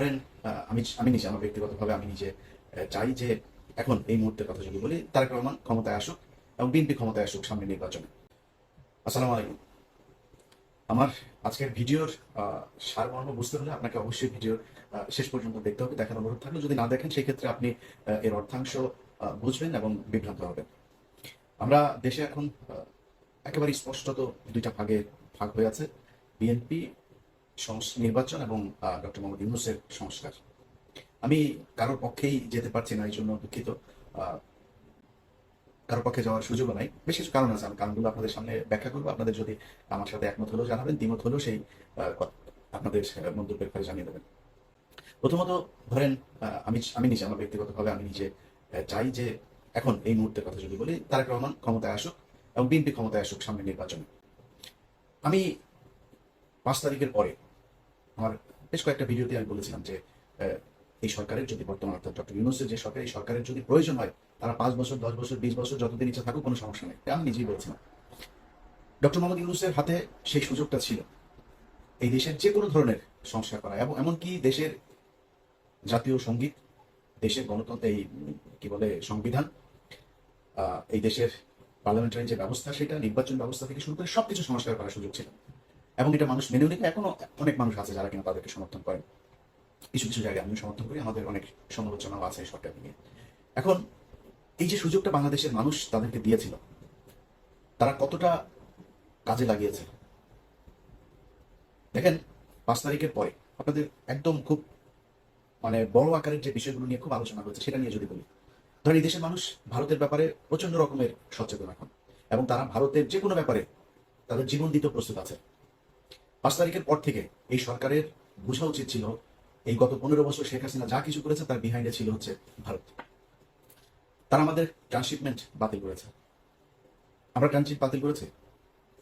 ধরেন আমি আমি নিজে, আমার ব্যক্তিগতভাবে আমি নিজে চাই যে এখন এই মুহূর্তের কথা যদি বলি, তারেক রহমান ক্ষমতায় আসুক এবং বিএনপি ক্ষমতায় আসুক সামনে নির্বাচনে। আসসালামু আলাইকুম। আমার আজকের ভিডিওর সারমর্ম বুঝতে হলে আপনাকে অবশ্যই ভিডিও শেষ পর্যন্ত দেখতে হবে দেখার অনুরোধ থাকলে। যদি না দেখেন, সেক্ষেত্রে আপনি এর অর্থাংশ বুঝবেন এবং বিভ্রান্ত হবেন। আমরা দেশে এখন একেবারে স্পষ্টত দুইটা ভাগে ভাগ হয়ে আছে। বিএনপি নির্বাচন এবং ডক্টর মোহাম্মদ ইউনুসের সংস্কার। আমি কারোর পক্ষেই যেতে পারছি না, এই জন্য দুঃখিত। কারোর পক্ষে যাওয়ার সুযোগও নাই। বেশ কিছু কারণ আছে, আমি কারণগুলো আপনাদের সামনে ব্যাখ্যা করব। আপনাদের যদি আমার সাথে একমত হলেও জানাবেন, দ্বিমত হলেও সেই আপনাদের মন্তব্যের ফলে জানিয়ে দেবেন। প্রথমত ধরেন আমি আমি নিজে, আমার ব্যক্তিগতভাবে আমি নিজে চাই যে এখন এই মুহূর্তের কথা যদি বলি, তারেক রহমান ক্ষমতায় আসুক এবং বিএনপি ক্ষমতায় আসুক সামনে নির্বাচনে। আমি পাঁচ তারিখের পরে আমার বেশ কয়েকটা ভিডিওতে আমি বলেছিলাম যে এই সরকারের যদি বর্তমান অর্থাৎ ডক্টর ইউনুসের যে সরকার, এই সরকারের যদি প্রয়োজন হয়, তারা পাঁচ বছর, দশ বছর, বিশ বছর যতদিন ইচ্ছা থাকুক, কোনো সমস্যা নেই। আমি নিজেই বলছিলাম। ডক্টর মোহাম্মদ ইউনুসের হাতে সেই সুযোগটা ছিল। এই দেশের যে কোনো ধরনের সংস্কার করা, এবং এমনকি দেশের জাতীয় সংগীত, দেশের গণতন্ত্র, এই, কি বলে, সংবিধান এই দেশের পার্লামেন্টারি যে ব্যবস্থা, সেটা নির্বাচন ব্যবস্থা থেকে শুরু করে সবকিছু সংস্কার করার সুযোগ ছিল। এবং এটা মানুষ মেনেও নিতে এখনও অনেক মানুষ আছে যারা কিনা তাদেরকে সমর্থন করেন। কিছু কিছু জায়গায় আমি সমর্থন করি, আমাদের অনেক সমালোচনাও আছে এই সরকারকে নিয়ে। এখন এই যে সুযোগটা বাংলাদেশের মানুষ তাদেরকে দিয়েছিল, তারা কতটা কাজে লাগিয়েছে? দেখেন, পাঁচ তারিখের পরে আপনাদের একদম খুব মানে বড় আকারের যে বিষয়গুলো নিয়ে খুব আলোচনা হয়েছে, সেটা নিয়ে যদি বলি, ধরেন এই দেশের মানুষ ভারতের ব্যাপারে প্রচণ্ড রকমের সচেতন এখন। এবং তারা ভারতের যে কোনো ব্যাপারে তাদের জীবন দিতে প্রস্তুত আছে। পাঁচ তারিখের পর থেকে এই সরকারের বোঝা উচিত ছিল, এই গত পনেরো বছর শেখ হাসিনা যা কিছু করেছে তার বিহাইন্ডে ছিল হচ্ছে ভারত। তারা আমাদের ট্রান্সশিপমেন্ট বাতিল করেছে। আমরা ট্রানজিট বাতিল করেছি।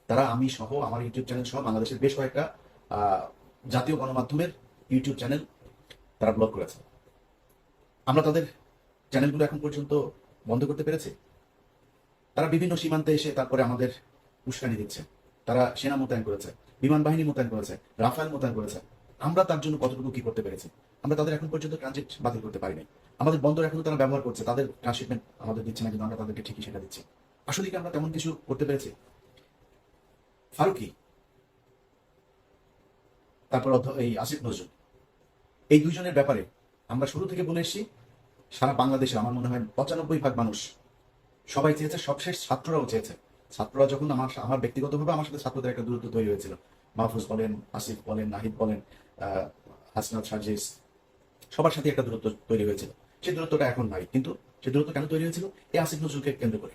তারা, আমি সহ, আমার ইউটিউব চ্যানেল সহ বাংলাদেশের বেশ কয়েকটা জাতীয় গণমাধ্যমের ইউটিউব চ্যানেল তারা ব্লক করেছে। আমরা তাদের চ্যানেলগুলো এখন পর্যন্ত বন্ধ করতে পেরেছি। তারা বিভিন্ন সীমান্তে এসে তারপরে আমাদের উস্কানি দিচ্ছে। তারা সেনা মোতায়েন করেছে। বিমান বাহিনী মোতায়েন করেছে, রাফায়েল মোতায়েন করেছে। আমরা তার জন্য কতটুকু কি করতে পেরেছি? আমরা তাদের এখন পর্যন্ত ট্রানজিট বাতিল করতে পারিনি। আমাদের বন্দর এখনও তারা ব্যবহার করছে, তাদের ট্রান্সশিপমেন্ট আমাদের দিচ্ছে না, কিন্তু আমরা তাদেরকে ঠিকই সেটা দিচ্ছি। আসলে কি আমরা তেমন কিছু করতে পেরেছি? ফারুকি, তারপর এই আসিফ নজরুল। এই দুইজনের ব্যাপারে আমরা শুরু থেকে বলে এসেছি, সারা বাংলাদেশে আমার মনে হয় পঁচানব্বই ভাগ মানুষ সবাই চেয়েছে, সবশেষ ছাত্ররাও চেয়েছে ছাত্ররা যখন আমার আমার ব্যক্তিগতভাবে আমার সাথে ছাত্রদের একটা দূরত্ব তৈরি হয়েছিল। মাহফুজ বলেন, আসিফ বলেন, নাহিদ বলেন হাসনাত, সার্জিস, সবার সাথে একটা দূরত্ব তৈরি হয়েছিল। সেই দূরত্বটা এখন নাই। কিন্তু সেই দূরত্ব কেন তৈরি হয়েছিল? এই আসিফ নজরুলকে কেন্দ্র করে।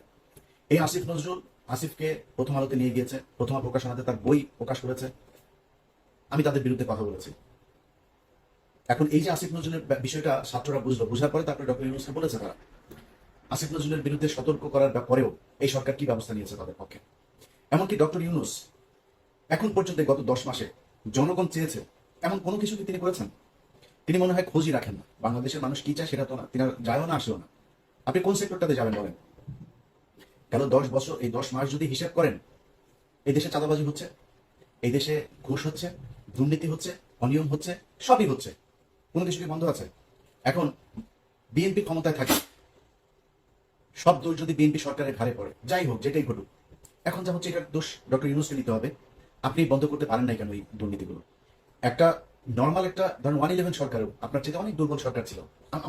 এই আসিফ নজরুল আসিফকে প্রথম আলোতে নিয়ে গিয়েছে, প্রথম প্রকাশনাতে তার বই প্রকাশ করেছে। আমি তাদের বিরুদ্ধে কথা বলেছি। এখন এই যে আসিফ নজরুলের বিষয়টা ছাত্ররা বুঝলো, বুঝার পরে তারপরে ডক্টর ইউনুসকে বলেছে তারা। আসিফ নজরুলের বিরুদ্ধে সতর্ক করার ব্যাপ- পরেও এই সরকার কি ব্যবস্থা নিয়েছে তাদের পক্ষে? এমনকি ডক্টর ইউনুস, এখন পর্যন্ত গত দশ মাসে জনগণ চেয়েছে এমন কোনো কিছু কি তিনি করেছেন? তিনি মনে হয় খোঁজই রাখেন না। বাংলাদেশের মানুষ কি চায় সেটা তো না, তিনি যায়ও না, আসেও না। আপনি কোন সেক্টরটাতে যাবেন বলেন? কেন দশ বছর, এই দশ মাস যদি হিসাব করেন, এই দেশে চাঁদাবাজি হচ্ছে, এই দেশে ঘুষ হচ্ছে, দুর্নীতি হচ্ছে, অনিয়ম হচ্ছে, সবই হচ্ছে। কোনো কিছু কি বন্ধ আছে? এখন বিএনপি ক্ষমতায় থাকে সব দোষ যদি বিএনপি সরকারের ঘাড়ে পড়ে, যাই হোক, যেটাই ঘটুক। এখন যা হচ্ছে এটার দোষ ডক্টর ইউনুসকে নিতে হবে। আপনি বন্ধ করতে পারেন নাই কেন এই দুর্নীতিগুলো? একটা নর্মাল একটা, ধরেন ওয়ান ইলেভেন সরকারও আপনার চেয়ে অনেক দুর্বল সরকার ছিল।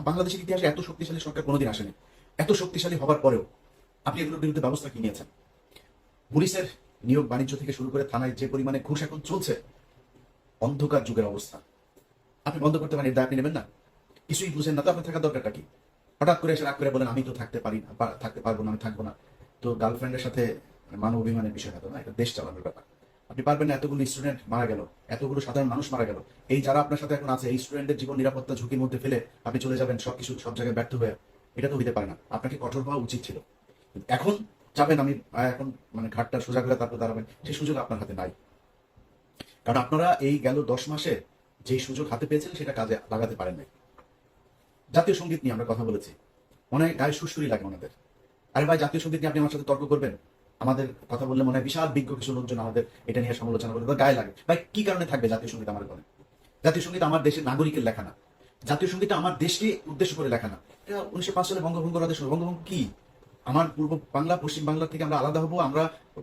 বাংলাদেশের ইতিহাসে এত শক্তিশালী সরকার কোনোদিন আসেনি। এত শক্তিশালী হবার পরেও আপনি এগুলোর বিরুদ্ধে ব্যবস্থা কি নিয়েছেন? পুলিশের নিয়োগ বাণিজ্য থেকে শুরু করে থানায় যে পরিমাণে ঘুষ এখন চলছে, অন্ধকার যুগের অবস্থা। আপনি বন্ধ করতে পারেন, এর দায় আপনি নেবেন না। কিছুই বুঝেন না, তো আপনার থাকার দরকারটা কি? হঠাৎ করে এসে রাগ করে বলেন আমি তো থাকতে পারি না থাকতে পারব না, আমি থাকব না। তো গার্লফ্রেন্ডের সাথে মানে মানব অভিমানের বিষয় তো না, এটা দেশ চালানোর ব্যাপার। আপনি পারবেন না, এতগুলো স্টুডেন্ট মারা গেল, এতগুলো সাধারণ মানুষ মারা গেল। এই যারা আপনার সাথে এখন আছে, এই স্টুডেন্টদের জীবন নিরাপত্তা ঝুঁকির মধ্যে ফেলে আপনি চলে যাবেন সবকিছু সব জায়গায় ব্যর্থ হয়ে, এটা তো হইতে পারে না। আপনাকে কঠোর হওয়া উচিত ছিল। এখন যাবেন, আমি এখন মানে ঘাটটা সোজা করে তারপর দাঁড়াবেন সেই সুযোগ আপনার হাতে নাই। কারণ আপনারা এই গেল দশ মাসে যেই সুযোগ হাতে পেয়েছেন, সেটা কাজে লাগাতে পারেন নাই। জাতীয় সংগীত নিয়ে আমরা কথা বলেছি। মনে হয় গায়ে সুস্করি লাগে ওনাদের। আরে ভাই, জাতীয় সংগীত নিয়ে আপনি আমার সাথে তর্ক করবেন? আমাদের কথা বললে মনে হয় বিশাল বিজ্ঞ কিছু লোকজন আমাদের এটা নিয়ে সমালোচনা করবে। গায়ে লাগে। ভাই, কি কারণে থাকবে জাতীয় সংগীত আমার ঘরে জাতীয় সংগীত আমার দেশের নাগরিকের লেখা না। জাতীয় সঙ্গীতটা আমার দেশকে উদ্দেশ্য করে লেখা না। এটা উনিশশো পাঁচ সালে বঙ্গভঙ্গ রাজেশ বঙ্গভঙ্গ কি? আমার পূর্ব বাংলা, পশ্চিম বাংলা থেকে আমরা আলাদা হব। আমরা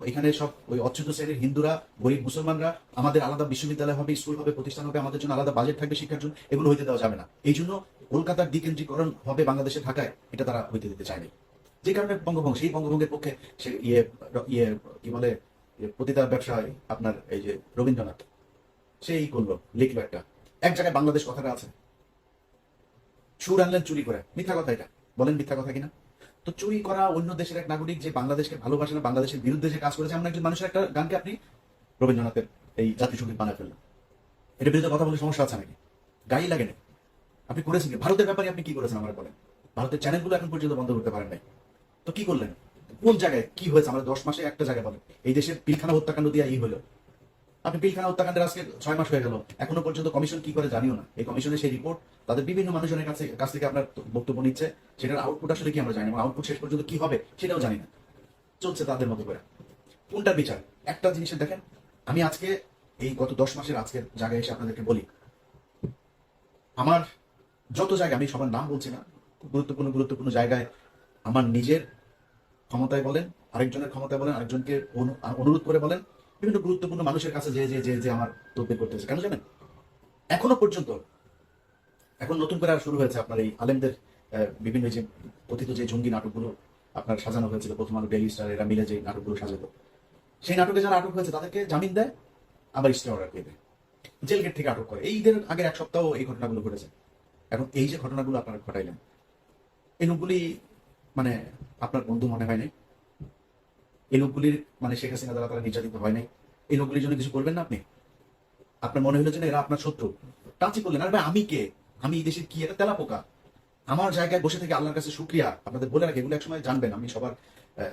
এখানে সব ওই অচ্যুত শ্রেণির হিন্দুরা, গরিব মুসলমানরা, আমাদের আলাদা বিশ্ববিদ্যালয় হবে, স্কুল হবে, প্রতিষ্ঠান হবে, আমাদের জন্য আলাদা বাজেট থাকবে শিক্ষার জন্য। এগুলো হইতে দেওয়া যাবে না। এই জন্য কলকাতার দ্বিকেন্দ্রীকরণ হবে বাংলাদেশে ঢাকায় এটা তারা হইতে দিতে চায়নি। যে কারণে বঙ্গভঙ্গ, সেই বঙ্গভঙ্গের পক্ষে সে ইয়ে ইয়ে কি বলে ইয়ে পতিতার ব্যবসায় আপনার এই যে রবীন্দ্রনাথ, সেই করল, লিখলো একটা। এক জায়গায় বাংলাদেশ কথাটা আছে। সুর আনলেন চুরি করে। মিথ্যা কথা এটা। বলেন মিথ্যা কথা কিনা? তো চুরি করা অন্য দেশের এক নাগরিক যে বাংলাদেশকে ভালোবাসে না, বাংলাদেশের বিরুদ্ধে যে কাজ করেছে এমন একজন মানুষের একটা গানকে আপনি রবীন্দ্রনাথের এই জাতীয় সংগীত বানায় ফেললেন। এটার বিরুদ্ধে কথা বলে সমস্যা আছে নাকি? গায়ে লাগে না আপনি করেছেন ভারতের ব্যাপারে আপনি কি করেছেন আমার বলেন। ভারতের চ্যানেলগুলো এখন পর্যন্ত বন্ধ করতে পারেন নাই। তো কি করলেন? কোন জায়গায় কি হয়েছে? আমরা দশ মাসে একটা জায়গায় বলেন। এই দেশের পিলখানা হত্যাকাণ্ড দিয়ে ই হলো। আপনি পিলখানা হত্যাকাণ্ডের আজকে ছয় মাস হয়ে গেল। এখনও পর্যন্ত কমিশন কি করে জানিও না। এই কমিশনের সেই রিপোর্ট তাদের বিভিন্ন মানুষজনের কাছে কাছ থেকে আপনার বক্তব্য নিচ্ছে। সেটার আউটপুট আসলে কি আমরা জানি আউটপুট শেষ পর্যন্ত কি হবে সেটাও জানি না। চলছে তাদের মতো করে। কোনটার বিচার? একটা জিনিসের দেখেন, আমি আজকে এই গত দশ মাসের আজকের জায়গায় এসে আপনাদেরকে বলি। আমার যত জায়গায়, আমি সবার নাম বলছি না গুরুত্বপূর্ণ গুরুত্বপূর্ণ জায়গায় আমার নিজের ক্ষমতায় বলেন, আরেকজনের ক্ষমতায় বলেন, আরেকজনকে অনু- অনুরোধ করে বলেন বিভিন্ন গুরুত্বপূর্ণ মানুষের কাছে যে যে যে যে আমার তদবির করতেছে কেন জানেন? এখনও পর্যন্ত, এখন নতুন করে আর শুরু হয়েছে আপনার এই আলেমদের বিভিন্ন যে কথিত যে জঙ্গি নাটকগুলো আপনার সাজানো হয়েছিল, প্রথম আলো ডেইলি স্টার এরা মিলে যে নাটকগুলো সাজাতো। সেই নাটকে যারা আটক হয়েছে, তাদেরকে জামিন দেয়, আবার স্টে অর্ডার দিয়ে দেয়। জেল গেট থেকে আটক করে। এই ঈদের আগের এক সপ্তাহ এই ঘটনাগুলো ঘটেছে। এখন এই যে ঘটনাগুলো আপনারা ঘটাইলেন এই লোকগুলি মানে আপনার বন্ধু মনে হয় নাই? এই লোকগুলির মানে শেখ হাসিনা দ্বারা তারা নির্যাতিত হয় নাই। এই লোকগুলির জন্য কিছু করবেন না আপনি? আপনার মনে হলো যে এরা আপনার শত্রু। টাচই করলেন আর ভাই, আমি কে? আমি এই দেশের কি? এটা তেলা পোকা। আমার জায়গায় বসে থেকে আল্লাহর কাছে শুক্রিয়া। আপনাদের বলে রাখি, এগুলো একসময় জানবেন। আমি সবার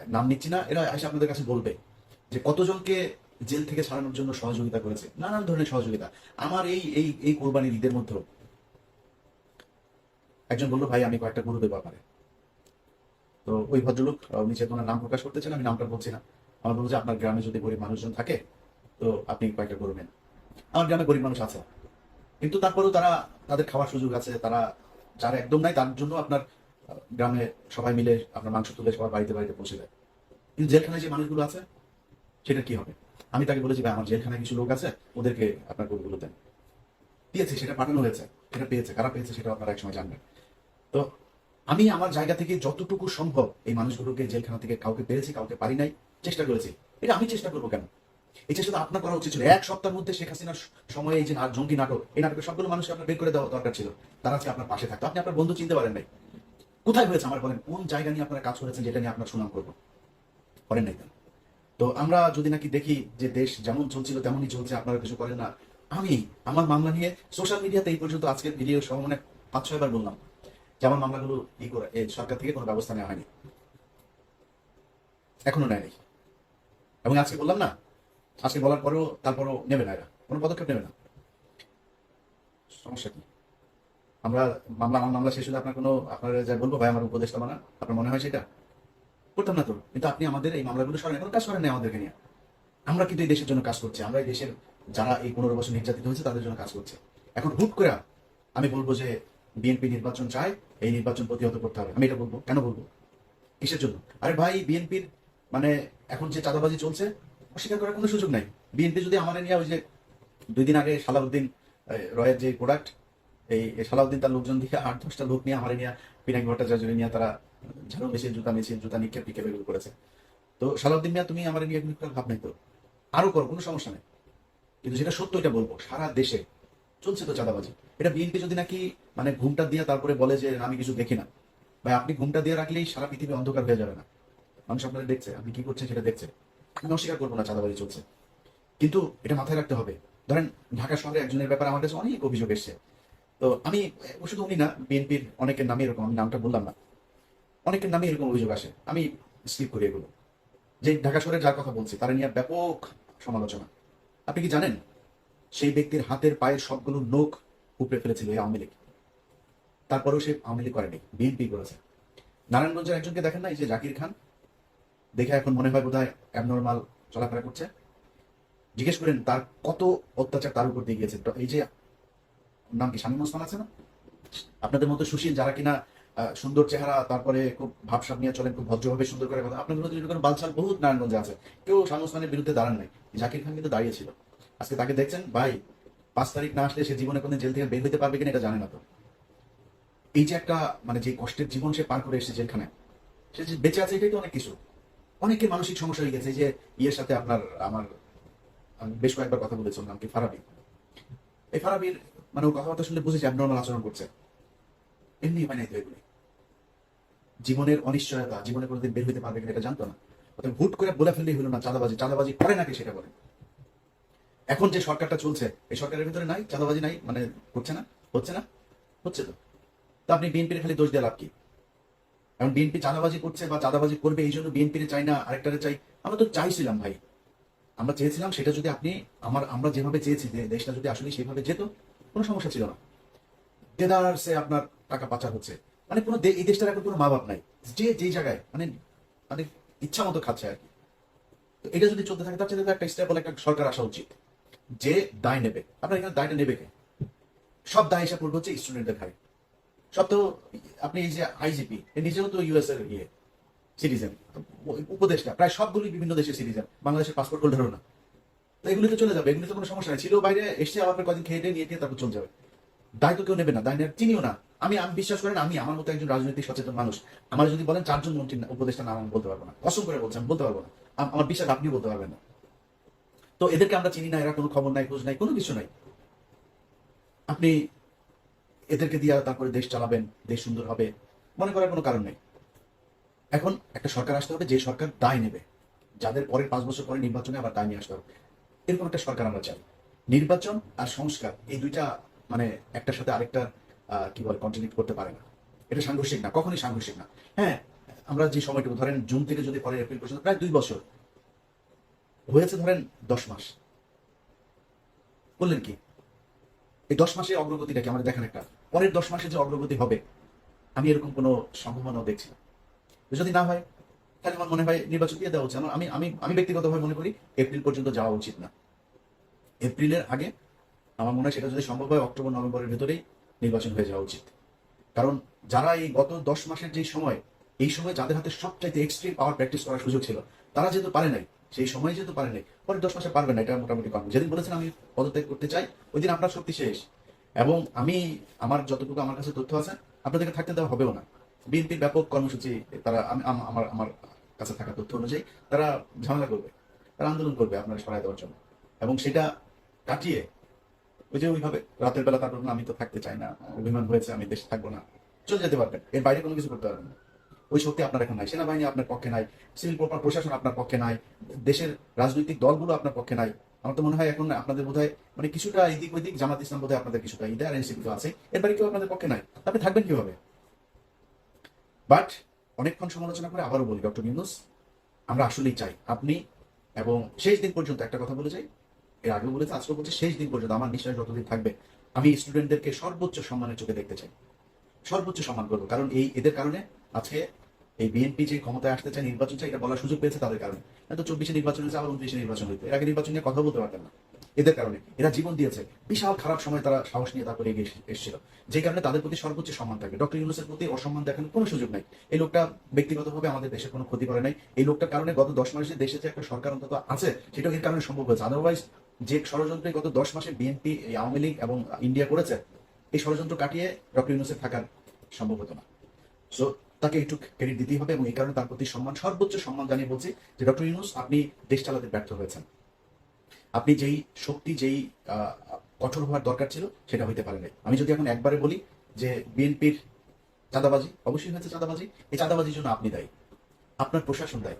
নাম নিচ্ছি না। এরা এসে আপনাদের কাছে বলবে যে কতজনকে জেল থেকে ছাড়ানোর জন্য সহযোগিতা করেছে। নানান ধরনের সহযোগিতা। আমার এই এই এই কোরবানির ঈদের মধ্যে একজন বলল, ভাই, আমি কয়েকটা গরু দেবো পারে তো ওই ভদ্রলোক উনি যেহেতু নাম প্রকাশ করতেছেন, আমি নামটা বলছি না। আমার বলব যে আপনার গ্রামে যদি গরিব মানুষজন থাকে, তো আপনি কয়েকটা গরু নেন। আমার গ্রামে গরিব মানুষ আছে। কিন্তু তারপরেও তারা, তাদের খাওয়ার সুযোগ আছে, তারা যারা একদম নাই, তার জন্য আপনার গ্রামে সবাই মিলে আপনার মাংস তুলে সবার বাড়িতে বাড়িতে পৌঁছে দেয়। কিন্তু জেলখানায় যে মানুষগুলো আছে, সেটা কি হবে? আমি তাকে বলেছি, ভাই, আমার জেলখানায় কিছু লোক আছে, ওদেরকে আপনার গরুগুলো দেন। দিয়েছে, সেটা পাঠানো হয়েছে, সেটা পেয়েছে, কারা পেয়েছে সেটা আপনারা একসময় জানবেন। তো আমি আমার জায়গা থেকে যতটুকু সম্ভব এই মানুষগুলোকে জেলখানা থেকে কাউকে পেরেছি, কাউকে পারি নাই, চেষ্টা করেছি। এটা আমি চেষ্টা করব কেন? এই চেষ্টা আপনার করা উচিত ছিল। এক সপ্তাহের মধ্যে শেখ হাসিনার সময়ে এই যে জঙ্গি নাটক, এই নাটকের সবগুলো মানুষ আপনার বের করে দেওয়া দরকার ছিল। তারা আজকে আপনার পাশে থাকতো। আপনি আপনার বন্ধু চিনতে পারেন নাই। কোথায় হয়েছে আমার বলেন? কোন জায়গা নিয়ে আপনারা কাজ করেছেন যেটা নিয়ে আপনার সুনাম করব? করেন নাই? তো আমরা যদি নাকি দেখি যে দেশ যেমন চলছিল, তেমনই চলছে, আপনারা কিছু করেন না। আমি আমার মামলা নিয়ে সোশ্যাল মিডিয়াতে এই পর্যন্ত আজকের ভিডিও সহ মানে পাঁচ ছয়বার বললাম। যে আমার মামলাগুলো ই করে সরকার থেকে কোনো ব্যবস্থা নেওয়া হয়নি। এখনও নেয়নি। এবং আজকে বললাম না, আজকে বলার পরেও তারপরও নেবে না এরা। কোনো পদক্ষেপ নেবে না। সমস্যা কি? আমরা, মামলা, আমার মামলা শেষ হলে আপনার কোনো, আপনার যা বলব ভাই, আমার উপদেশটা মানা আপনার মনে হয় সেটা? করতাম না তো। কিন্তু আপনি আমাদের এই মামলাগুলো সরেন কোনো কাজ করেন না আমাদেরকে নিয়ে। আমরা কিন্তু এই দেশের জন্য কাজ করছি। আমরা এই দেশের যারা এই পনেরো বছর নির্যাতিত হয়েছে, তাদের জন্য কাজ করছে। এখন হুট করে আমি বলব যে বিএনপি নির্বাচন চায়, এই নির্বাচন প্রতিহত করতে হবে। আমি এটা বলব। কেন বলব? কিসের জন্য? আরে ভাই, বিএনপির মানে এখন যে চাঁদাবাজি চলছে, অস্বীকার করার কোনো সুযোগ নাই। বিএনপি যদি আমার নিয়ে ওই যে দুই দিন আগে সালাউদ্দিন রয়ের যে প্রোডাক্ট এই সালাউদ্দিন তার লোকজন দিয়ে আট, দশটা লোক নিয়ে আমার নিয়ে পিনাকি ভট্টাচার্য নিয়ে তারা ঝাড়ু মেশিন, জুতা মেশিন, জুতা নিক্ষেপ টিক্ষেপ এগুলো করেছে। তো সালাউদ্দিন মিয়া, তুমি আমার নিয়ে করার ভাব নাই তো আরও করো, কোনো সমস্যা নেই। কিন্তু যেটা সত্য এটা বলব। সারা দেশে চলছে তো চাঁদাবাজি। এটা বিএনপি যদি নাকি মানে ঘুমটা দিয়ে তারপরে বলে যে, আমি কিছু দেখি না। ভাই, আপনি ঘুমটা দিয়ে রাখলেই সারা পৃথিবী অন্ধকার হয়ে যাবে না। মানুষ আপনারা দেখছে, আপনি কি করছেন সেটা দেখছে। আমি অস্বীকার করব না চাঁদাবাজি চলছে। কিন্তু এটা মাথায় রাখতে হবে। ধরেন ঢাকা শহরে একজনের ব্যাপারে আমার কাছে অনেক অভিযোগ এসছে। তো আমি, শুধু উনি না, বিএনপির অনেকের নামে এরকম, আমি নামটা বললাম না। অনেকের নামে এরকম অভিযোগ আসে। আমি স্কিপ করি এগুলো। যে ঢাকা শহরে যার কথা বলছি, তারা নিয়ে ব্যাপক সমালোচনা। আপনি কি জানেন? সেই ব্যক্তির হাতের পায়ের সবগুলো নখ উপড়ে ফেলেছিল এই আওয়ামী লীগ। তারপরেও সে আওয়ামী লীগ করেনি, বিএনপি করেছে। নারায়ণগঞ্জের একজনকে দেখেন না, এই যে জাকির খান? দেখে এখন মনে হয় বোধহয় অ্যাবনর্মাল চলাফেরা করছে। জিজ্ঞেস করেন, তার কত অত্যাচার তার উপর দিয়ে গিয়েছে? এই যে, নাম কি শামীম ওসমান আছে না? আপনাদের মতো সুশীল যারা কিনা সুন্দর চেহারা, তারপরে খুব ভাবসাব নিয়ে চলেন, খুব ভদ্রভাবে সুন্দর করে কথা, আপনাদের যদি কোনো বালছাল বহুত নারায়ণগঞ্জে আছে, কেউ সংস্থানের বিরুদ্ধে দাঁড়ান নাই। জাকির খান কিন্তু দাঁড়িয়েছিল আজকে তাকে দেখছেন? ভাই, পাঁচ তারিখ না আসলে সে জীবনে কোনো জেল থেকে বের হতে পারবে কিনা এটা জানে না তো। এই যে একটা মানে যে কষ্টের জীবন সে পার করে এসেছে জেলখানে, সে যে বেঁচে আছে এটাই তো অনেক কিছু। অনেকে মানসিক সমস্যা হয়ে গেছে যে ইয়ের সাথে আপনার, আমার বেশ কয়েকবার কথা বলেছি নাম কি ফারাবি। এই ফারাবির মানে ও কথাবার্তা শুনলে বুঝেছি অ্যাবনর্মাল আচরণ করছে। এমনি নাই তো এগুলি। জীবনের অনিশ্চয়তা, জীবনে কোনোদিন বের হইতে পারবে কিনা এটা জানতো না। হুট করে বলে ফেললেই হলো না, চাঁদাবাজি চাঁদাবাজি করে নাকি সেটা বলে। এখন যে সরকারটা চলছে, এই সরকারের ভিতরে নাই, চাঁদাবাজি নাই মানে হচ্ছে না হচ্ছে না, হচ্ছে তো। তা আপনি বিএনপির খালি দোষ দিয়ে লাভ কি? এখন বিএনপি চাঁদাবাজি করছে বা চাঁদাবাজি করবে, এই জন্য বিএনপির চাই না আরেকটারে চাই, আমরা তো চাইছিলাম ভাই। আমরা চেয়েছিলাম সেটা যদি আপনি, আমার, আমরা যেভাবে চেয়েছি, যে দেশটা যদি আসলে সেভাবে যেত, কোনো সমস্যা ছিল না। দেদারসে আপনার টাকা পাচার হচ্ছে। মানে কোনো এই দেশটার এখন কোনো মা বাপ নাই। যে যেই জায়গায় মানে মানে ইচ্ছা মতো খাচ্ছে আর কি। তো এটা যদি চলতে থাকে, তার চেয়ে একটা স্টেবল একটা সরকার আসা উচিত। যে দায় নেবে। আপনার এখানে দায়টা নেবে কে? সব দায় এসে পড়বে হচ্ছে স্টুডেন্টদের ঘাড়ে সব তো আপনি এই যে আইজিপি নিজেও তো ইউএস এর ইয়ে সিটিজেন উপদেশটা প্রায় সবগুলি বিভিন্ন দেশের সিটিজেন বাংলাদেশের পাসপোর্ট হোল্ডারও না। তো এগুলি তো চলে যাবে। এগুলি তো কোনো সমস্যা নেই। ছিল বাইরে এসে আবার কদিন খেয়ে নিয়ে টেয়ে তারপর চলে যাবে। দায়িত্ব কেউ নেবে না। দায় চিনিও না। আমি আমি বিশ্বাস করেন, আমি আমার মতো একজন রাজনৈতিক সচেতন মানুষ। আমার যদি বলেন চারজন মন্ত্রী উপদেষ্টা নাম আমি বলতে পারব না। কসম করে বলছি, আমি বলতে পারব না। আমার বিশ্বাস আপনিও বলতে পারবেন না। তো এদেরকে আমরা চিনি না, এরা কোনো খবর নাই, খোঁজ নাই, কোনো কিছু নাই। আপনি এদেরকে দিয়ে তারপরে দেশ চালাবেন, দেশ সুন্দর হবে, মনে করার কোনো কারণ নেই। এখন একটা সরকার আসতে হবে, যে সরকার দায় নেবে। যাদের পরের পাঁচ বছর পরে নির্বাচনে আবার দায় নিয়ে আসতে হবে। এরকম একটা সরকার আমরা চাই। নির্বাচন আর সংস্কার, এই দুইটা মানে একটার সাথে আরেকটা কি বলে কন্টিনিউ করতে পারে না। এটা সাংঘর্ষিক না, কখনোই সাংঘর্ষিক না। হ্যাঁ আমরা যে সময়টুকু, ধরেন জুন থেকে যদি পরে এপ্রিল পর্যন্ত, প্রায় দুই বছর হয়েছে ধরেন দশ মাস। বললেন কি? এই দশ মাসে অগ্রগতিটা কি? আমাদের দেখেন একটা। পরের দশ মাসে যে অগ্রগতি হবে, আমি এরকম কোনো সম্ভাবনাও দেখছি যদি না হয়, তাহলে আমার মনে হয় নির্বাচন দিয়ে দেওয়া উচিত। আমি আমি আমি ব্যক্তিগতভাবে মনে করি, এপ্রিল পর্যন্ত যাওয়া উচিত না। এপ্রিলের আগে আমার মনে হয় সেটা যদি সম্ভব হয়, অক্টোবর, নভেম্বরের ভেতরেই নির্বাচন হয়ে যাওয়া উচিত। কারণ যারা এই গত দশ মাসের যে সময়, এই সময় যাদের হাতে সবচাইতে এক্সট্রিম পাওয়ার প্র্যাকটিস করার সুযোগ ছিল, তারা যেহেতু পারে নাই সেই সময় যেহেতু পারে নাই পরে দশ মাসে পারবে না, এটা মোটামুটি কম যেদিন বলেছেন আমি পদত্যাগ করতে চাই, ওই দিন আপনার শক্তি শেষ। এবং আমি, আমার যতটুকু আমার কাছে তথ্য আছে, আপনাদেরকে থাকতে দেওয়া হবেও না। বিএনপির ব্যাপক কর্মসূচি, তারা, আমি আমার আমার কাছে থাকা তথ্য অনুযায়ী তারা ঝামেলা করবে, তারা আন্দোলন করবে আপনার সরাই দেওয়ার জন্য। এবং সেটা কাটিয়ে, ওই যে ওইভাবে, রাতের বেলা তারপর আমি তো থাকতে চাই না, অভিমান হয়েছে, আমি দেশে থাকব না। চলে যেতে পারবেন, এর বাইরে কোনো কিছু করতে পারবেন না। ওই শক্তি আপনার এখন নাই। সেনাবাহিনী আপনার পক্ষে নাই সিভিল প্রশাসন আপনার পক্ষে নাই, দেশের রাজনৈতিক দলগুলো আপনার পক্ষে নাই। আমার তো মনে হয় এখন আপনাদের বোধ মানে কিছুটা এদিক ওইদিক জামাত ইসলাম বোধ আপনাদের কিছুটা ইদার এনসিপি তো আছে। এর বাইরে কেউ আপনাদের পক্ষে নাই। আপনি থাকবেন কীভাবে? বাট অনেকক্ষণ সমালোচনা করে আবারও বলি, ডক্টর ইউনুস, আমরা আসলেই চাই। আপনি এবং শেষ দিন পর্যন্ত একটা কথা বলে যাই, এর আগেও বলেছে, আজকেও বলছে, শেষ দিন পর্যন্ত আমার নিশ্চয় যতদিন থাকবে, আমি স্টুডেন্টদেরকে সর্বোচ্চ সম্মানের চোখে দেখতে চাই। সর্বোচ্চ সম্মান করব, কারণ এই এদের কারণে আজকে এই বিএনপি যে ক্ষমতায় আসতে চায়, নির্বাচন চাই এটা বলার সুযোগ পেয়েছে তাদের কারণে। তো চব্বিশে নির্বাচন হয়েছে, আবার উনত্রিশে নির্বাচন হইতো এর আগে নির্বাচন নিয়ে কথা বলতে পারতেন না। এদের কারণে। এরা জীবন দিয়েছে। বিশাল খারাপ সময় তারা সাহস নিয়ে তারপরে এগিয়ে এসেছিল। যে কারণে তাদের প্রতি সর্বোচ্চ সম্মান থাকবে। ডক্টর ইউনুসের প্রতি অসম্মান দেখানোর কোনো সুযোগ নাই। এই লোকটা ব্যক্তিগতভাবে আমাদের দেশের কোনো ক্ষতি করে নাই। এই লোকটার কারণে গত দশ মাসে দেশে যে একটা সরকার অন্তত আছে সেটা এর কারণে সম্ভব হয়েছে। আদারওয়াইজ যে ষড়যন্ত্রে গত দশ মাসে বিএনপি আওয়ামী লীগ এবং ইন্ডিয়া করেছে, এই ষড়যন্ত্র কাটিয়ে ডক্টর ইউনুসের থাকার সম্ভব হতো না। সো তাকে একটু ক্রেডিট দিতেই হবে এবং এই কারণে তার প্রতি সম্মান, সর্বোচ্চ সম্মান জানিয়ে বলছি যে ডক্টর ইউনুস, আপনি দেশ চালাতে ব্যর্থ হয়েছেন। আপনি যেই শক্তি, যেই কঠোর হওয়ার দরকার ছিল, সেটা হইতে পারে আমি যদি এখন একবারে বলি যে বিএনপির চাঁদাবাজি, অবশ্যই হয়েছে চাঁদাবাজি। এই চাঁদাবাজির জন্য আপনি দায়ী। আপনার প্রশাসন দায়ী।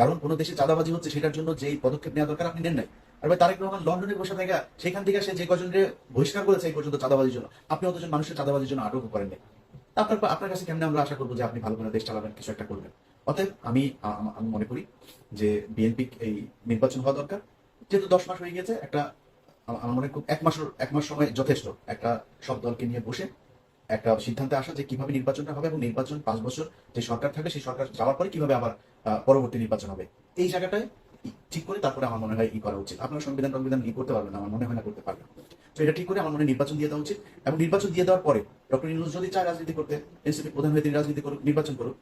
কারণ কোনো দেশে চাঁদাবাজি হচ্ছে, সেটার জন্য যেই পদক্ষেপ নেওয়া দরকার, আপনি নেন নাই। আর ভাই তারেক রহমান লন্ডনে বসে থাকা, সেখান থেকে সে যে কজনকে বহিষ্কার করেছে এই পর্যন্ত চাঁদাবাজির জন্য, আপনি অতজন মানুষের চাঁদাবাজির জন্য আটকও করেন নাই আপনার আপনার কাছে কেমনে আমরা আশা করব যে আপনি ভালো করে দেশ চালাবেন, কিছু একটা করবেন? অতএব আমি আমি মনে করি যে বিএনপি এই নির্বাচন হওয়া দরকার। যেহেতু দশ মাস হয়ে গেছে একটা আমার মনে খুব এক মাসের, এক মাস সময় যথেষ্ট একটা সব দলকে নিয়ে বসে একটা সিদ্ধান্তে আসা যে কীভাবে নির্বাচনটা হবে এবং নির্বাচন পাঁচ বছর যে সরকার থাকবে, সেই সরকার যাওয়ার পরে কীভাবে আবার পরবর্তী নির্বাচন হবে। এই জায়গাটায় ঠিক করে তারপরে আমার মনে হয় ই করা উচিত। আপনার সংবিধান সংবিধান ই করতে পারবেন আমার মনে হয় না করতে পারবেন। তো এটা ঠিক করে আমার মনে নির্বাচন দিয়ে দেওয়া উচিত এবং নির্বাচন দিয়ে দেওয়ার পরে ডক্টর ইউনুস যদি চায় রাজনীতি করতে, এনসিপি প্রধান হয়ে তিনি রাজনীতি করুক, নির্বাচন করুক,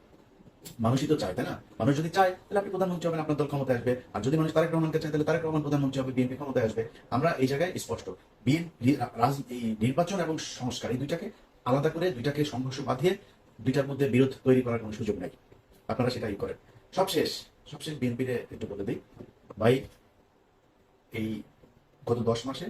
মানুষই তো চায়, তাই না? মানুষ যদি চায়, তাহলে আপনি প্রধানমন্ত্রী হবেন, আপনার দল ক্ষমতায় আসবে। আর যদি মানুষ তারেক রহমানকে চায়, তাহলে তারেক রহমান প্রধানমন্ত্রী হবে, বিএনপি ক্ষমতায় আসবে। আমরা এই জায়গায় স্পষ্ট। বিএনপি নির্বাচন এবং সংস্কার, এই দুইটাকে আলাদা করে, দুইটাকে সংঘর্ষ বাঁধিয়ে, দুইটার মধ্যে বিরোধ তৈরি করার কোনো সুযোগ নেই। আপনারা সেটাই করেন। সবশেষ সবশেষ বিএনপিতে একটু বলে দিই, ভাই, এই গত দশ মাসে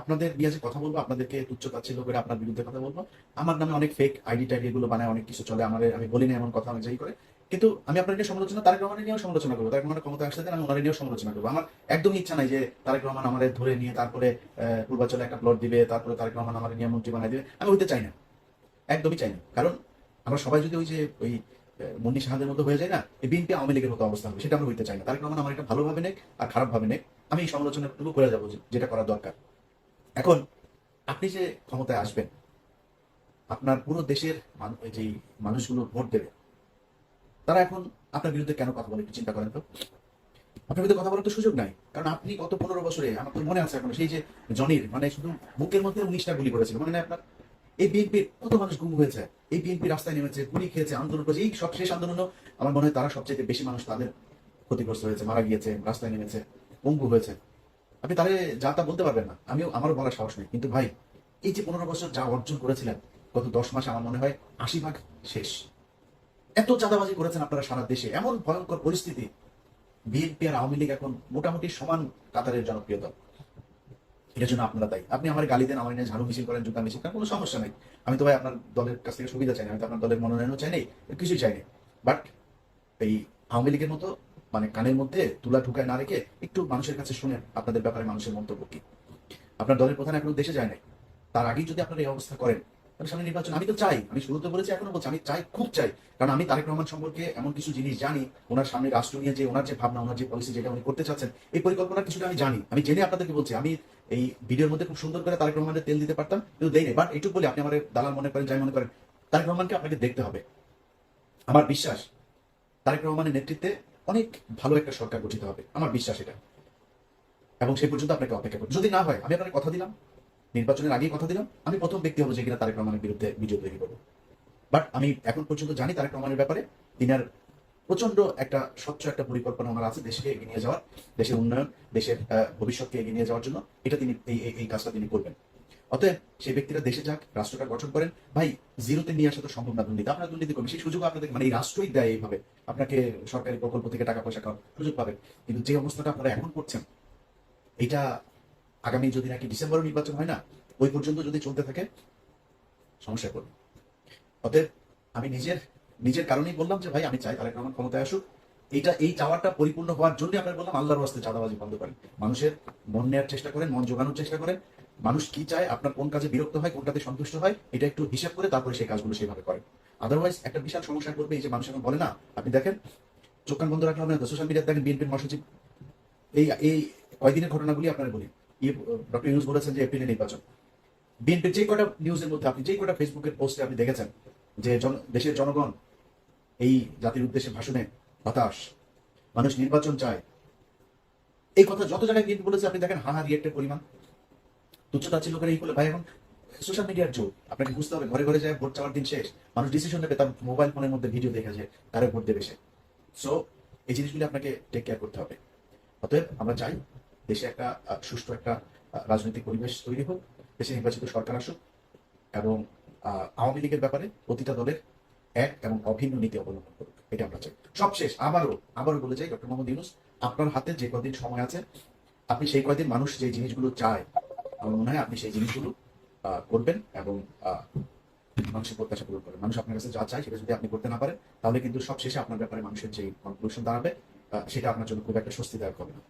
আপনাদের নিয়ে কথা বলব, আপনাদেরকে তুচ্ছ তাচ্ছিল্য করে আপনার বিরুদ্ধে কথা বলব। আমার নামে অনেক ফেক আইডি টাইডি এগুলো বানায়, অনেক কিছু চলে, আমার, আমি বলি না এমন কথা অনেক যাই করে। কিন্তু আমি আপনার সমালোচনা, তারেক রহমানের নিয়েও সমালোচনা করব। তারেক রহমানের ক্ষমতা আসতে আমি ওনার নিয়েও সমালোচনা করব। আমার একদমই ইচ্ছা নাই যে তারেক রহমান আমাদের ধরে নিয়ে তারপরে পূর্বাচলে একটা প্লট দিবে, তারপরে তারেক রহমান আমাদের নিয়ে মন্ত্রী বানাই দিবে। আমি হইতে চাই না। একদমই চাই না। কারণ আমরা সবাই যদি ওই যে ওই মুন্নি সাহাদের মতো হয়ে যায় না? বিএনপি আওয়ামী লীগের মতো অবস্থা হবে, সেটা আমরা হইতে চাই না। তারেক রহমান আমার এটা ভালোভাবে নেই আর খারাপভাবে নেই আমি এই সমালোচনাটুকু করে যাব যেটা করা দরকার। এখন, আপনি যে ক্ষমতায় আসবেন, আপনার পুরো দেশের যেই মানুষগুলো ভোট দেবে, তারা এখন আপনার বিরুদ্ধে কেন কথা বলে একটু চিন্তা করেন তো? আপনার বিরুদ্ধে কথা বলার তো সুযোগ নাই। কারণ আপনি গত পনেরো বছরে, আমার মনে আছে এখন, সেই যে জনির মানে শুধু বুকের মধ্যে উনিশটা গুলি করেছিল, মনে নেই আপনার? এই বিএনপির কত মানুষ গুম হয়েছে? এই বিএনপি রাস্তায় নেমেছে, গুলি খেয়েছে, আন্দোলন করেছে, এই সব শেষ আন্দোলনও আমার মনে হয় তারা সবচেয়ে বেশি মানুষ তাদের ক্ষতিগ্রস্ত হয়েছে, মারা গিয়েছে, রাস্তায় নেমেছে, পঙ্গু হয়েছে। আপনি তাহলে যা তা বলতে পারবেন না, আমিও, আমারও বলার সাহস নেই। কিন্তু ভাই, এই যে পনেরো বছর যা অর্জন করেছিলেন, গত দশ মাসে আমার মনে হয় আশি ভাগ শেষ। এত চাঁদাবাজি করেছেন আপনারা সারা দেশে, এমন ভয়ঙ্কর পরিস্থিতি। বিএনপি আর আওয়ামী লীগ এখন মোটামুটি সমান কাতারের জনপ্রিয় দল এটার জন্য আপনারা তাই আপনি আমার গালি দেন আমার ঝাড়ু মিছিল করেন, জুতা মিছিল কোনো সমস্যা নাই। আমি তো ভাই আপনার দলের কাছ থেকে সুবিধা চাই না, আমি তো আপনার দলের মনোনয়নও চাই নাই, কিছুই চাই নাই। বাট এই আওয়ামী লীগের মতো মানে কানের মধ্যে তুলা ঢুকায় না রেখে একটু মানুষের কাছে শুনে আপনাদের ব্যাপারে মানুষের মন্তব্য কি। আপনার দলের প্রধান এখনও দেশে যায় নাই। তার আগেই যদি আপনারা এই অবস্থা করেন তাহলে সামনে নির্বাচন, আমি তো চাই, আমি শুরুতে বলেছি, এখনও বলছি, আমি চাই, খুব চাই। কারণ আমি তারেক রহমান সম্পর্কে এমন কিছু জিনিস জানি, ওনার সামনে রাষ্ট্র নিয়ে যে, ওনার যে ভাবনা, ওনার যে পলিসি যেটা উনি করতে চাচ্ছেন, এই পরিকল্পনার কিছুটা আমি জানি। আমি জেনে আপনাদেরকে বলছি, আমি এই ভিডিওর মধ্যে খুব সুন্দর করে তারেক রহমানের তেল দিতে পারতাম, কিন্তু দেই বাট এইটুকু বলে, আপনি আমার দালাল মনে করেন, যাই মনে করেন, তারেক রহমানকে আপনাকে দেখতে হবে। আমার বিশ্বাস, তারেক রহমানের নেতৃত্বে অনেক ভালো একটা সরকার গঠিত হবে। আমার বিশ্বাস এটা। এবং সেই পর্যন্ত আপনাকে অপেক্ষা করুন যদি না হয়, আমি আপনাকে কথা দিলাম। নির্বাচনের আগেই কথা দিলাম, আমি প্রথম ব্যক্তি হব যে কিনা তারেক রহমানের বিরুদ্ধে ভিডিও তৈরি করব। বাট আমি এখন পর্যন্ত জানি তারেক রহমানের ব্যাপারে তিনার প্রচণ্ড একটা স্বচ্ছ একটা পরিকল্পনা ওনার আছে দেশকে এগিয়ে নিয়ে যাওয়ার, দেশের উন্নয়ন, দেশের ভবিষ্যৎকে এগিয়ে নিয়ে যাওয়ার জন্য এটা তিনি এই- এই কাজটা তিনি করবেন। অতএব সেই ব্যক্তিরা দেশে যাক, রাষ্ট্রটা গঠন করেন। ভাই, জিরোতে নিয়ে আসা তো সম্ভব না দুর্নীতি। আপনারা দুর্নীতি করবেন। সেই সুযোগ আপনাদের মানে এই রাষ্ট্রই দেয় এইভাবে। আপনাকে সরকারি প্রকল্প থেকে টাকা পয়সা খাওয়ার সুযোগ পাবেন। কিন্তু যে অবস্থাটা আপনারা এখন করছেন, এটা আগামী যদি নাকি ডিসেম্বর নির্বাচন হয় না, ওই পর্যন্ত যদি চলতে থাকে সমস্যা করবে অতএব আমি নিজের নিজের কারণেই বললাম যে, ভাই, আমি চাই তারেক রহমান ক্ষমতায় আসুক। এটা এই চাওয়াটা পরিপূর্ণ হওয়ার জন্য আপনার বললাম, আল্লাহর রাস্তে চাঁদাবাজি বন্ধ করেন। মানুষের মন নেওয়ার চেষ্টা করেন, মন জোগানোর চেষ্টা করেন। মানুষ কি চায়, আপনার কোন কাজে বিরক্ত হয়, কোনটাতে সন্তুষ্ট হয়, এটা একটু হিসাব করে তারপরে সেই কাজগুলো সেইভাবে করেন। আদারওয়াইজ একটা বিশাল সমস্যা করবে এই যে মানুষ এখন বলে না, আপনি দেখেন, চোখ কান বন্ধ রাখলে সোশ্যাল মিডিয়াতে দেখেন, বিএনপির মহাসচিব, এই এই কয়দিনের ঘটনাগুলি আপনারা বলি। ডক্টর ইউনুস বলেছেন যে এপ্রিলে নির্বাচন। বিএনপির যে কটা নিউজের মধ্যে আপনি যে কটা ফেসবুকের পোস্টে আপনি দেখেছেন যে দেশের জনগণ এই জাতির উদ্দেশ্যে ভাষণে হতাশ, মানুষ নির্বাচন চায়, এই কথা যত জায়গায় বিএনপি বলেছে, আপনি দেখেন হাহা রিয়েক্টের পরিমাণ। করে ভাই, এখন সোশ্যাল মিডিয়ার যুগ। আপনাকে বুঝতে হবে, ঘরে ঘরে যায়, ভোট চাওয়ার দিন শেষ। মানুষ ডিসিশন নেবে, তার মোবাইল ফোনের মধ্যে ভিডিও দেখে যে কারে ভোট দেবে সে। সো এই জিনিসগুলি আপনাকে টেক কেয়ার করতে হবে। অতএব আমরা চাই দেশে একটা সুষ্ঠু একটা রাজনৈতিক পরিবেশ তৈরি হোক, দেশে নির্বাচিত সরকার আসুক এবং আওয়ামী লীগের ব্যাপারে প্রতিটা দলের এক এবং অভিন্ন নীতি অবলম্বন করুক, এটা আমরা চাই। সবশেষ আবারও আবারও বলে যাই, ডক্টর মোহাম্মদ ইউনুস, আপনার হাতে যে কদিন সময় আছে, আপনি সেই কয়দিন মানুষ যে জিনিসগুলো চায়, আমার মনে হয় আপনি সেই জিনিসগুলো করবেন এবং মানুষের প্রত্যাশা পূরণ করবেন মানুষ আপনার কাছে যা চায়, সেটা যদি আপনি করতে না পারেন, তাহলে কিন্তু সব শেষে আপনার ব্যাপারে মানুষের যে কনক্লুশন দাঁড়াবে সেটা আপনার জন্য খুব একটা স্বস্তিদায়ক হবে না।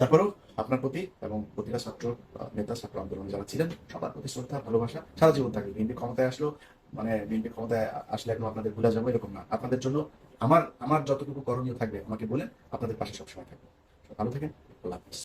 তারপরেও আপনার প্রতি এবং প্রতিটা ছাত্র নেতা, ছাত্র আন্দোলন যারা ছিলেন, সবার প্রতি শ্রদ্ধা, ভালোবাসা, সারা জীবন থাকবে। বিএনপি ক্ষমতায় আসলো মানে বিএনপি ক্ষমতায় আসলে এখন আপনাদের ভুলে যাব, এরকম না। আপনাদের জন্য আমার আমার যতটুকু করণীয় থাকবে, আমাকে বলে আপনাদের পাশে সবসময় থাকবে। ভালো থাকেন, আল্লাহ হাফিজ।